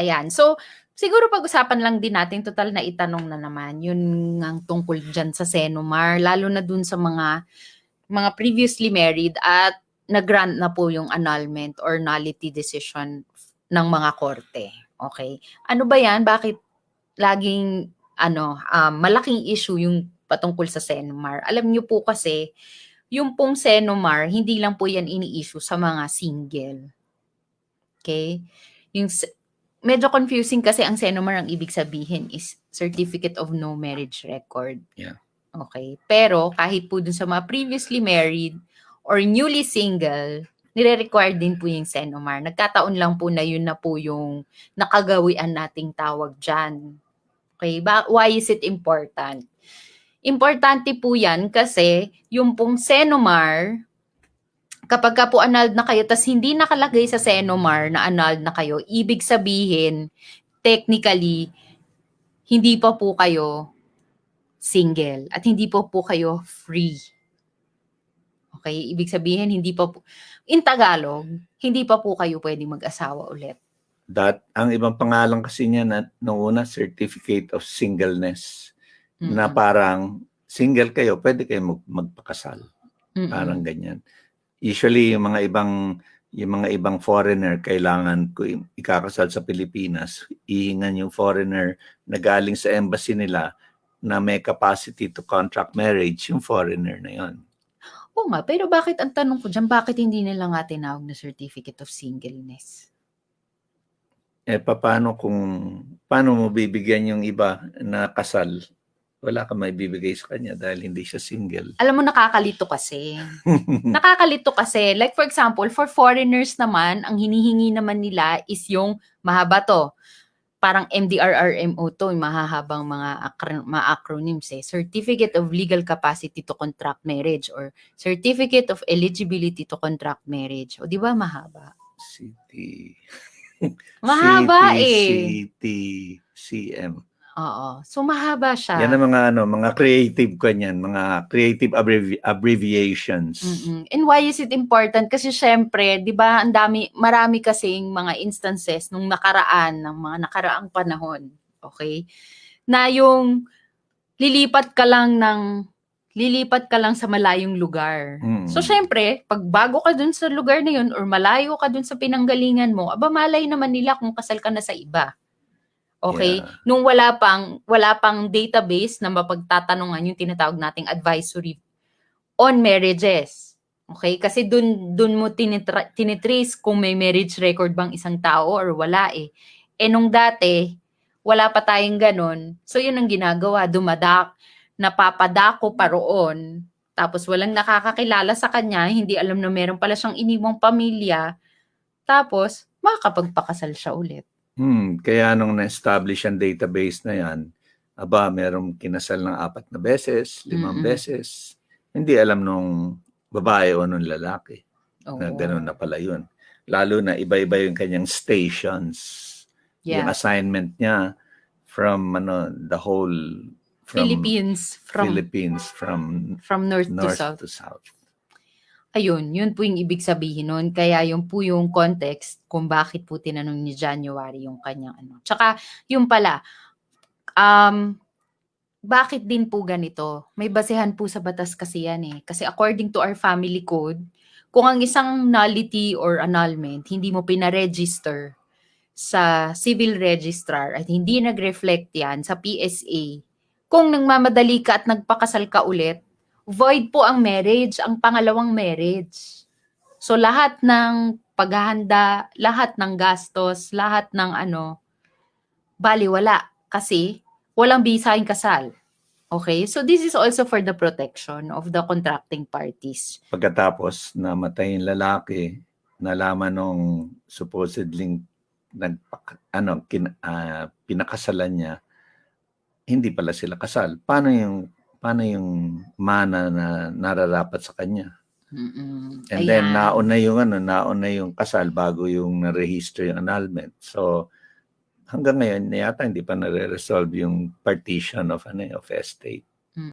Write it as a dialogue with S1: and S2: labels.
S1: Ayan. So, siguro pag-usapan lang din natin, total na itanong na naman, yun ang tungkol dyan sa Senomar, lalo na dun sa mga mga previously married at nag-grant na po yung annulment or nullity decision ng mga korte. Okay? Ano ba yan? Bakit laging ano, um, malaking issue yung patungkol sa Senomar? Alam niyo po kasi, yung pong Senomar, hindi lang po yan ini-issue sa mga single. Okay? Yung medyo confusing kasi ang Senomar ang ibig sabihin is Certificate of No Marriage Record.
S2: Yeah.
S1: Okay. Pero kahit po dun sa mga previously married or newly single, nire-require din po yung Senomar. Nagkataon lang po na yun na po yung nakagawian nating tawag dyan. Okay, ba why is it important? Importante po yan kasi yung pong Senomar, kapag ka po annulled na kayo, tas hindi nakalagay sa Senomar na annulled na kayo, ibig sabihin, technically, hindi pa po kayo single at hindi po po kayo free. Okay, ibig sabihin hindi pa po in Tagalog, hindi pa po kayo pwedeng mag-asawa ulit.
S2: That, ang ibang pangalan kasi niya na noong una, Certificate of Singleness. Na
S1: Mm-mm.
S2: parang single kayo, pwede kayo mag- magpakasal.
S1: Mm-mm.
S2: Parang ganyan. Usually, yung mga ibang yung mga ibang foreigner, kailangan ko ikakasal sa Pilipinas, ihingan yung foreigner na galing sa embassy nila na may capacity to contract marriage, yung foreigner na yon.
S1: Oo nga, pero bakit ang tanong ko dyan, bakit hindi nila nga tinawag na certificate of singleness?
S2: Eh, paano kung, paano mo bibigyan yung iba na kasal? Wala ka may bibigay sa kanya dahil hindi siya single.
S1: Alam mo, nakakalito kasi. Nakakalito kasi. Like for example, for foreigners naman, ang hinihingi naman nila is yung mahaba to. Parang MDRRMO to, yung mahahabang mga, acro- mga acronyms eh. Certificate of Legal Capacity to Contract Marriage or Certificate of Eligibility to Contract Marriage. O di ba mahaba?
S2: City.
S1: Mahaba
S2: CT,
S1: eh.
S2: CT, CM.
S1: Oo. So mahaba siya.
S2: Yan ang mga ano, mga creative kanyan, mga creative abbrevi- abbreviations.
S1: Mm-mm. And why is it important? Kasi syempre, 'di ba, ang dami marami kasing mga instances nung nakaraan ng mga nakaraang panahon, okay? Na yung lilipat ka lang ng lilipat ka lang sa malayong lugar.
S2: Mm.
S1: So syempre, pag bago ka dun sa lugar na yun or malayo ka dun sa pinanggalingan mo, aba malay naman nila kung kasal ka na sa iba. Okay?
S2: Yeah.
S1: Nung wala pang wala pang database na mapagtatanungan yung tinatawag nating advisory on marriages. Okay? Kasi dun dun mo tinitra- tinitrace kung may marriage record bang isang tao or wala eh. Eh nung dati, wala pa tayong ganun. So yun ang ginagawa, dumadak, napapadako pa roon. Tapos walang nakakakilala sa kanya, hindi alam na meron pala siyang iniwang pamilya. Tapos, makakapagpakasal siya ulit.
S2: Hmm, kaya nung na-establish ang database na yan, aba, merong kinasal ng apat na beses, limang
S1: Mm-mm.
S2: beses. Hindi alam nung babae o nung lalaki na
S1: Oo.
S2: gano'n na pala yun. Lalo na iba-iba yung kanyang stations. Yung
S1: Yeah.
S2: assignment niya from ano, the whole from
S1: Philippines from
S2: Philippines from
S1: from north,
S2: north
S1: to south.
S2: to south.
S1: Ayun, yun po yung ibig sabihin nun. Kaya yun po yung context kung bakit po tinanong ni January yung kanyang ano. Tsaka, yung pala, um, bakit din po ganito? May basehan po sa batas kasi yan eh. Kasi according to our family code, kung ang isang nullity or annulment, hindi mo pinaregister sa civil registrar at hindi nag-reflect yan sa PSA, kung nagmamadali ka at nagpakasal ka ulit, void po ang marriage, ang pangalawang marriage. So lahat ng paghahanda, lahat ng gastos, lahat ng ano, baliwala kasi walang bisayang kasal. Okay? So this is also for the protection of the contracting parties.
S2: Pagkatapos namatay yung lalaki, nalaman nung supposedly nagpak ano kin, ah, pinakasalan niya, hindi pala sila kasal. Paano yung paano yung mana na nararapat sa kanya?
S1: Mm-mm.
S2: And then
S1: Ayan.
S2: nauna yung ano, nauna yung kasal bago yung na-register yung annulment. So hanggang ngayon yata hindi pa nare-resolve yung partition of ano eh, of estate.